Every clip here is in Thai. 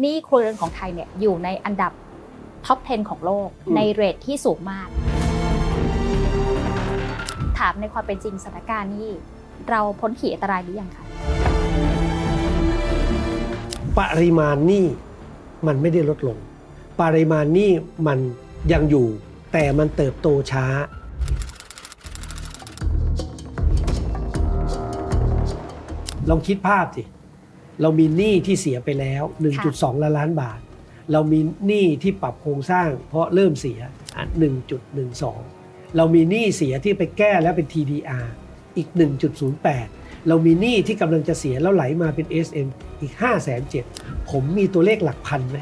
หนี้ครัวเรือนของไทยเนี่ยอยู่ในอันดับท็อป 10 ของโลกอืมในเรทที่สูงมาก ถามในความเป็นจริงสถานการณ์นี้เราพ้นขีดอันตรายหรือยังคะปริมาณหนี้มันไม่ได้ลดลง ปริมาณหนี้มันยังอยู่ แต่มันเติบโตช้า ลองคิดภาพสิ เรามีหนี้ที่เสียไปแล้ว 1.2 ล้านล้านบาท เรามีหนี้ที่ปรับโครงสร้าง เพราะเริ่มเสียอะ1.12 เรามีหนี้เสียที่ไปแก้แล้วเป็น TDR อีก 1.08 เรามีหนี้ที่กำลังจะเสียแล้วไหลมาเป็น SM อีก 5 7 0 0 0ผมมีตัวเลขหลักพันไหม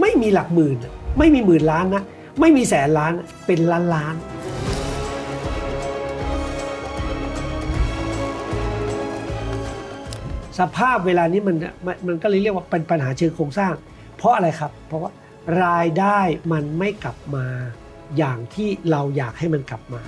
ไม่มีหลักหมื่นอะไม่มีหมื่นล้านนะ ไม่มีแสนล้านนะเป็นล้านล้าน สภาพเวลานี้มันมันมันก็เลยเรียกว่าเป็นปัญหาเชิงโครงสร้าง เพราะอะไรครับ เพราะว่ารายได้มันไม่กลับมาอย่างที่เราอยากให้มันกลับมา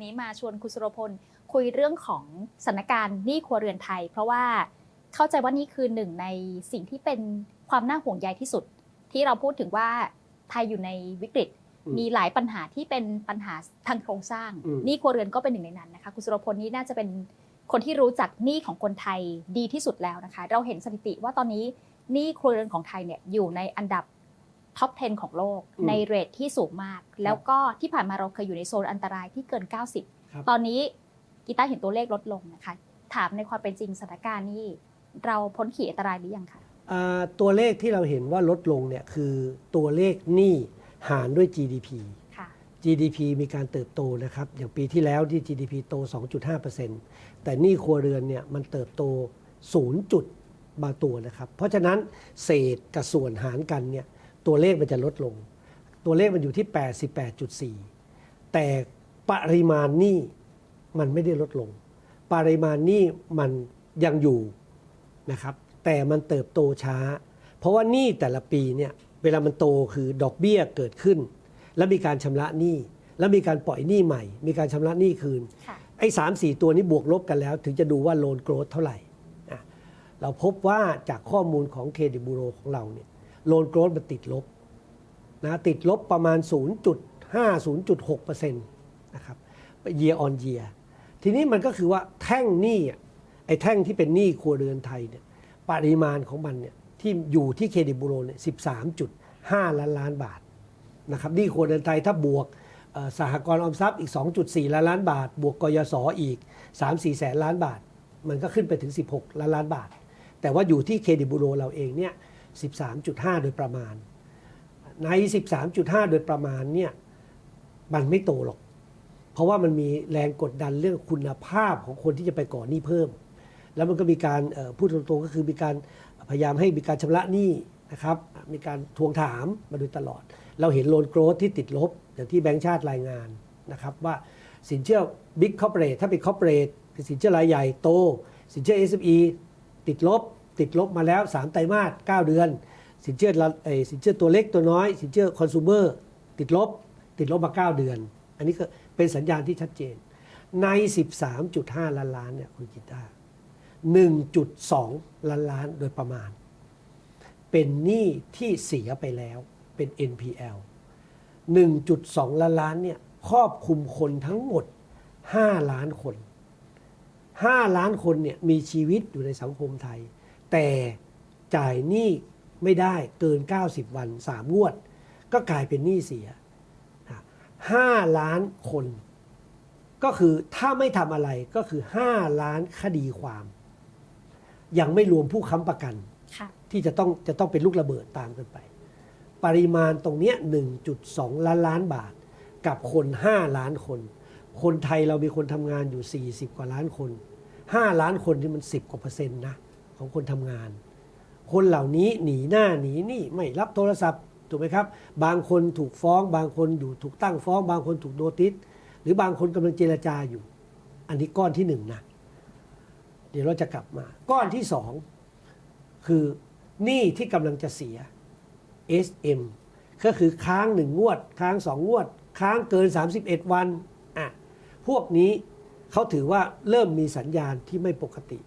วันนี้มาชวนคุณสุรพลคุยเรื่องของสถานการณ์หนี้ครัวเรือนไทย เพราะว่าเข้าใจว่านี่คือหนึ่งในสิ่งที่เป็นความน่าห่วงใยที่สุด ที่เราพูดถึงว่าไทยอยู่ในวิกฤตอืมมีหลายปัญหาที่เป็นปัญหาทางโครงสร้างอืมหนี้ครัวเรือนก็เป็นหนึ่งในนั้นนะคะคุณสุรพลนี่น่าจะเป็นคนที่รู้จักหนี้ของคนไทยดีที่สุดแล้วนะคะ เราเห็นสถิติว่าตอนนี้หนี้ครัวเรือนของไทยเนี่ยอยู่ในอันดับ ท็อป 10 ของโลกอืมในเรทที่สูงมาก แล้วก็ที่ผ่านมาเราเคยอยู่ในโซนอันตรายที่เกิน 90ครับตอนนี้กีตาร์เห็นตัวเลขลดลงนะคะ ถามในความเป็นจริงสถานการณ์นี้ เราพ้นขีดอันตรายหรือยังคะอ่าตัวเลขที่เราเห็นว่าลดลงเนี่ยคือตัวเลขหนี้หารด้วย GDP ค่ะ GDP มีการเติบโตนะครับ อย่างปีที่แล้วที่ GDP โต 2.5%แต่หนี้ครัวเรือนเนี่ยมันเติบโต 0 จุดบางตัวนะครับ เพราะฉะนั้นเศษกับส่วนหารกันเนี่ย ตัวเลขมันจะลดลง ตัวเลขมันอยู่ที่ 88.4 แต่ปริมาณหนี้มันไม่ได้ลดลง ปริมาณหนี้มันยังอยู่นะครับ แต่มันเติบโตช้า เพราะว่าหนี้แต่ละปีเนี่ยเวลามันโตคือดอกเบี้ยเกิดขึ้น แล้วมีการชำระหนี้แล้วมีการปล่อยหนี้ใหม่ มีการชำระหนี้คืนค่ะไอ้สามสี่ตัวนี้บวกลบกันแล้ว ถึงจะดูว่าโลนโกรธเท่าไหร่อะเราพบว่าจากข้อมูลของเครดิตบูโรของเราเนี่ย โลนโกรธมันติดลบนะติดลบประมาณ 0.5 0.6%นะครับ year on year ทีนี้มันก็คือว่าแท่งหนี้ไอ้แท่งที่เป็นหนี้ครัวเรือนไทยเนี่ยปริมาณของมันเนี่ยที่อยู่ที่เครดิตบูโรเนี่ย13.5 ล้านล้านบาทนะครับหนี้ครัวเรือนไทยถ้าบวกสหกรณ์ออมทรัพย์อีก 2.4 ล้านล้านบาท บวกกยศอีก 3-4 แสนล้านบาท มันก็ขึ้นไปถึง 16 ล้านล้านบาท แต่ว่าอยู่ที่เครดิตบูโรเราเองเนี่ย 13.5 โดยประมาณ ใน 13.5 โดยประมาณเนี่ยมันไม่โตหรอก เพราะว่ามันมีแรงกดดันเรื่องคุณภาพของคนที่จะไปก่อหนี้เพิ่ม แล้วมันก็มีการพูดตรงๆก็คือมีการพยายามให้มีการชำระหนี้นะครับ มีการทวงถามมาโดยตลอด เราเห็นโลนโกรธที่ติดลบ อย่างที่แบงก์ชาติรายงานนะครับว่าสินเชื่อบิ๊กคอ r p เปร e ถ้าเป็นคอ r p เปร e คือสินเชื่อรายใหญ่โต สินเชื่อ SME ติดลบ ติดลบมาแล้ว 3 ไตรมาส9เดือน สินเชื่ออสินเชื่อตัวเล็กตัวน้อย สินเชื่อคอน sumer ติดลบ ติดลบมา 9 เดือน อันนี้ก็เป็นสัญญาณที่ชัดเจน ใน 13.5 ล้านล้านเนี่ยคุณกิตา1.2 ล้านล้านโดยประมาณ เป็นหนี้ที่เสียไปแล้วเป็น NPL 1.2 ล้านล้านเนี่ยครอบคลุมคนทั้งหมด 5 ล้านคน 5 ล้านคนเนี่ยมีชีวิตอยู่ในสังคมไทย แต่จ่ายหนี้ไม่ได้เกิน 90 วัน 3 งวด ก็กลายเป็นหนี้เสีย 5 ล้านคน ก็คือถ้าไม่ทำอะไรก็คือ 5 ล้านคดีความ ยังไม่รวมผู้ค้ำประกันค่ะที่จะต้องจะต้องเป็นลูกระเบิดตามกันไป ปริมาณตรงเนี้ย1.2 ล้านล้านบาท กับคน 5 ล้านคน คนไทยเรามีคนทำงานอยู่ 40 กว่าล้านคน 5 ล้านคนที่มัน 10 กว่าเปอร์เซ็นต์นะ ของคนทำงาน คนเหล่านี้หนีหน้าหนีหนี่ไม่รับโทรศัพท์ถูกไหมครับ บางคนถูกฟ้อง บางคนอยู่ถูกตั้งฟ้อง บางคนถูกโนติสหรือบางคนกำลังเจรจาอยู่ อันนี้ก้อนที่หนึ่งนะเดี๋ยวเราจะกลับมา ก้อนที่สองคือหนี้ที่กำลังจะเสีย SM ก็คือค้างหนึ่งงวด ค้างสองงวด ค้างเกิน 31 วันอะพวกนี้เขาถือว่าเริ่มมีสัญญาณที่ไม่ปกติ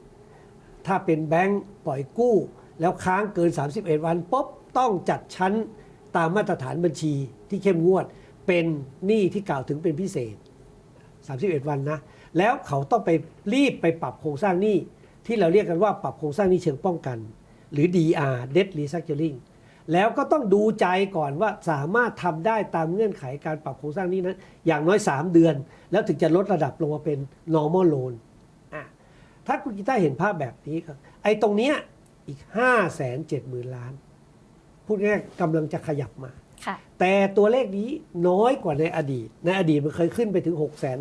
ถ้าเป็นแบงก์ปล่อยกู้ แล้วค้างเกิน 31 วันปุ๊บต้องจัดชั้นตามมาตรฐานบัญชีที่เข้มงวด เป็นหนี้ที่กล่าวถึงเป็นพิเศษ 31 วันนะ แล้วเขาต้องไปรีบไปปรับโครงสร้างหนี้ที่เราเรียกกันว่าปรับโครงสร้างหนี้เชิงป้องกัน หรือ DR Debt Restructuring แล้วก็ต้องดูใจก่อนว่าสามารถทำได้ตามเงื่อนไขการปรับโครงสร้างหนี้นั้น อย่างน้อย 3 เดือน แล้วถึงจะลดระดับลงมาเป็น normal loan ถ้าคุณกีตาร์เห็นภาพแบบนี้ครับ ไอ้ตรงเนี้ยอีก5 7 0 0 0 0ล้าน พูดง่ายๆกำลังจะขยับมา ค่ะ แต่ตัวเลขนี้น้อยกว่าในอดีต ในอดีตมันเคยขึ้นไปถึง6 5 0 0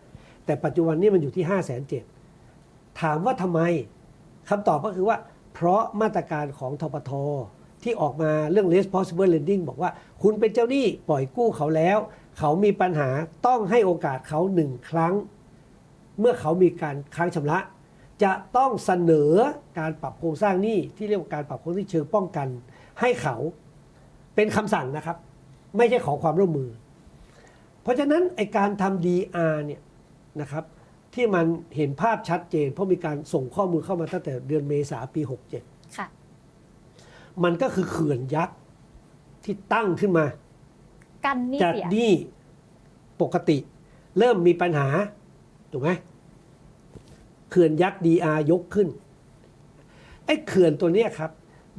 0แต่ปัจจุบันนี้มันอยู่ที่5 7 0 0 0ถามว่าทำไมคำตอบก็คือว่า เพราะมาตรการของทปทที่ออกมาเรื่อง less possible lending บอกว่า คุณเป็นเจ้าหนี้ปล่อยกู้เขาแล้ว เขามีปัญหาต้องให้โอกาสเขาหนึ่งครั้ง เมื่อเขามีการค้างชำระ จะต้องเสนอการปรับโครงสร้างหนี้ที่เรียกว่าการปรับโครงสร้างหนี้เชิงป้องกัน ให้เขาเป็นคำสั่งนะครับ ไม่ใช่ขอความร่วมมือ เพราะฉะนั้นไอการทำ DR เนี่ยนะครับที่มันเห็นภาพชัดเจน เพราะมีการส่งข้อมูลเข้ามาตั้งแต่เดือนเมษาปี 67 ค่ะ มันก็คือเขื่อนยักษ์ที่ตั้งขึ้นมา กันหนี่จากเสียหนี้ปกติ เริ่มมีปัญหา ถูกไหมเขื่อนยักษ์ DR ยกขึ้น ไอ้เขื่อนตัวเนี้ยครับ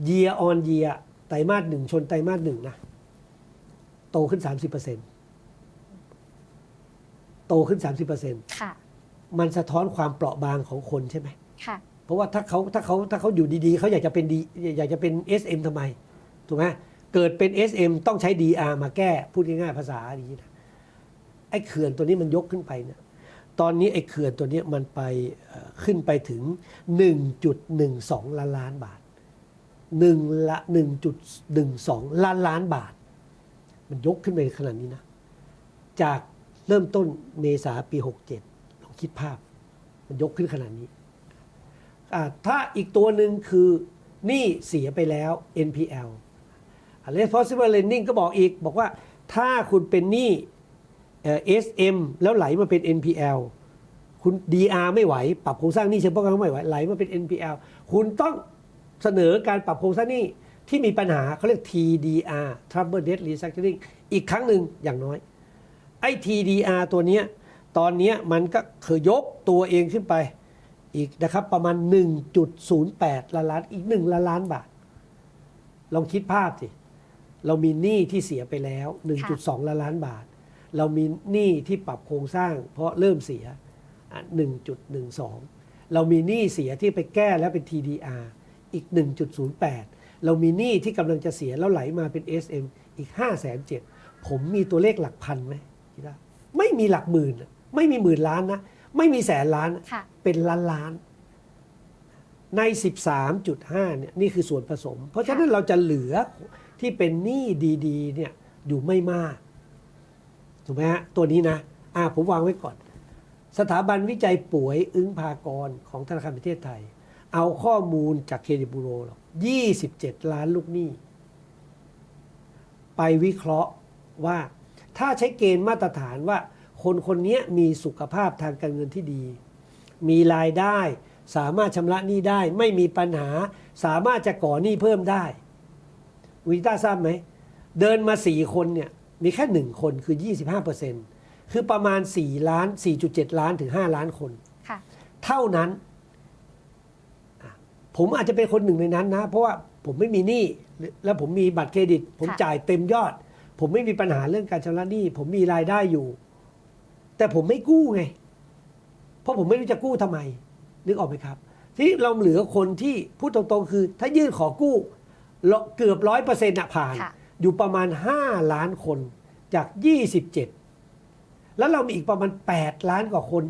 year on year ไตรมาสหนึ่งชนไตรมาสหนึ่งนะ โตขึ้น 30%โตขึ้น 30%ค่ะ มันสะท้อนความเปราะบางของคนใช่ไหม ค่ะ เพราะว่าถ้าเขาถ้าเขาถ้าเขาอยู่ดีๆ เขาอยากจะเป็นดีอยากจะเป็น SM ทำไม ถูกไหมเกิดเป็น SM ต้องใช้ DR มาแก้ พูดง่ายๆภาษาอย่างนี้นะไอ้เขื่อนตัวนี้มันยกขึ้นไปเนี่ย ตอนนี้ไอ้เขื่อนตัวนี้มันไปขึ้นไปถึง 1.12 ล้านล้านบาท1ละ1.12 ล้านล้านบาท มันยกขึ้นไปขนาดนี้นะ จากเริ่มต้นเมษาปี 67 ลองคิดภาพ มันยกขึ้นขนาดนี้ ถ้าอีกตัวหนึ่งคือหนี้เสียไปแล้ว NPL อ่า responsible lending ก็บอกอีก บอกว่าถ้าคุณเป็นหนี้ SM แล้วไหลมาเป็น NPL คุณ DR ไม่ไหว ปรับโครงสร้างหนี้เชิงป้องกันไม่ไหวไหลมาเป็น NPL คุณต้องเสนอการปรับโครงสร้างหนี้ที่มีปัญหาเขาเรียก TDR Trouble Debt Restructuring อีกครั้งหนึ่งอย่างน้อย ไอ้ TDR ตัวเนี้ยตอนเนี้ยมันก็เคยยกตัวเองขึ้นไปอีกนะครับประมาณ 1.08ล้านล้านอีก 1 ล้านล้านบาท ลองคิดภาพสิ เรามีหนี้ที่เสียไปแล้ว 1.2 ล้านล้านบาท เรามีหนี้ที่ปรับโครงสร้าง เพราะเริ่มเสียอะ1.12 เรามีหนี้เสียที่ไปแก้แล้วเป็น TDR อีก 1.08 เรามีหนี้ที่กำลังจะเสียแล้วไหลมาเป็น SM อีก5 7 0 0 0ผมมีตัวเลขหลักพันไหมคิดว่าไม่มีหลักหมื่นอะไม่มีหมื่นล้านนะ ไม่มีแสนล้านนะค่ะเป็นล้านล้าน ใน 13.5 เนี่ยนี่คือส่วนผสม เพราะฉะนั้นเราจะเหลือที่เป็นหนี้ดีๆเนี่ยอยู่ไม่มาก ถูกไหมฮะตัวนี้นะอ่าผมวางไว้ก่อน สถาบันวิจัยป่วยอึ้งพากรของธนาคารประเทศไทย เอาข้อมูลจากเครดิตบูโรหรอก27 ล้านลูกหนี้ ไปวิเคราะห์ว่าถ้าใช้เกณฑ์มาตรฐานว่า คนคนนี้มีสุขภาพทางการเงินที่ดี มีรายได้ สามารถชำระหนี้ได้ ไม่มีปัญหา สามารถจะก่อหนี้เพิ่มได้วิต้าทราบไหม เดินมา4คนเนี่ย มีแค่1คนคือ 25%คือประมาณ 4 ล้าน 4.7 ล้านถึง 5 ล้านคนค่ะเท่านั้นอะผมอาจจะเป็นคนหนึ่งในนั้นนะ เพราะว่าผมไม่มีหนี้แล้วผมมีบัตรเครดิต ผมค่ะจ่ายเต็มยอด ผมไม่มีปัญหาเรื่องการชำระหนี้ ผมมีรายได้อยู่ แต่ผมไม่กู้ไง เพราะผมไม่รู้จะกู้ทำไม นึกออกไหมครับที่เราเหลือคนที่พูดตรงๆ คือ ถ้ายื่นขอกู้เราเกือบร้อยเปอร์เซ็นต์ผ่านค่ะ อยู่ประมาณ 5 ล้านคนจาก 27 แล้วเรามีอีกประมาณ 8 ล้านกว่าคน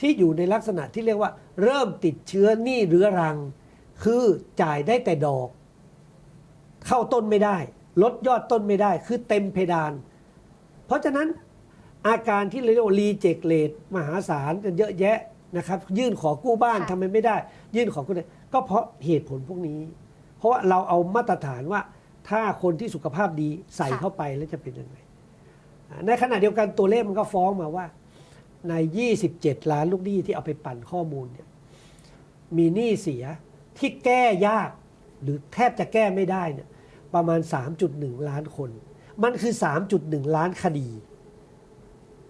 ที่อยู่ในลักษณะที่เรียกว่า เริ่มติดเชื้อหนี้เรื้อรัง คือจ่ายได้แต่ดอก เข้าต้นไม่ได้ ลดยอดต้นไม่ได้ คือเต็มเพดาน เพราะฉะนั้นอาการที่เรียกว่ารีเจคเลตมหาศาลกันเยอะแยะนะครับ ยื่นขอกู้บ้านค่ะทำไมไม่ได้ ยื่นขอกู้ได้ก็เพราะเหตุผลพวกนี้ เพราะว่าเราเอามาตรฐานว่า ถ้าคนที่สุขภาพดีใส่เข้าไปแล้วจะเป็นยังไงอ่าในขณะเดียวกันตัวเลขมันก็ฟ้องมาว่า ใน 27 ล้านลูกหนี้ที่เอาไปปั่นข้อมูลเนี่ยมีหนี้เสียที่แก้ยาก หรือแทบจะแก้ไม่ได้เนี่ยประมาณ 3.1 ล้านคน มันคือ 3.1 ล้านคดี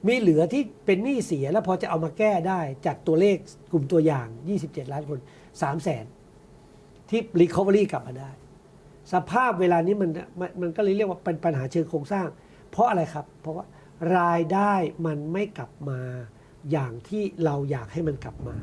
มีเหลือที่เป็นหนี้เสียแล้วพอจะเอามาแก้ได้จากตัวเลขกลุ่มตัวอย่าง 27 ล้านคน3แสนที่ Recovery กลับมาได้ สภาพเวลานี้มันมันมันก็เลยเรียกว่าเป็นปัญหาเชิงโครงสร้าง เพราะอะไรครับ เพราะว่ารายได้มันไม่กลับมาอย่างที่เราอยากให้มันกลับมา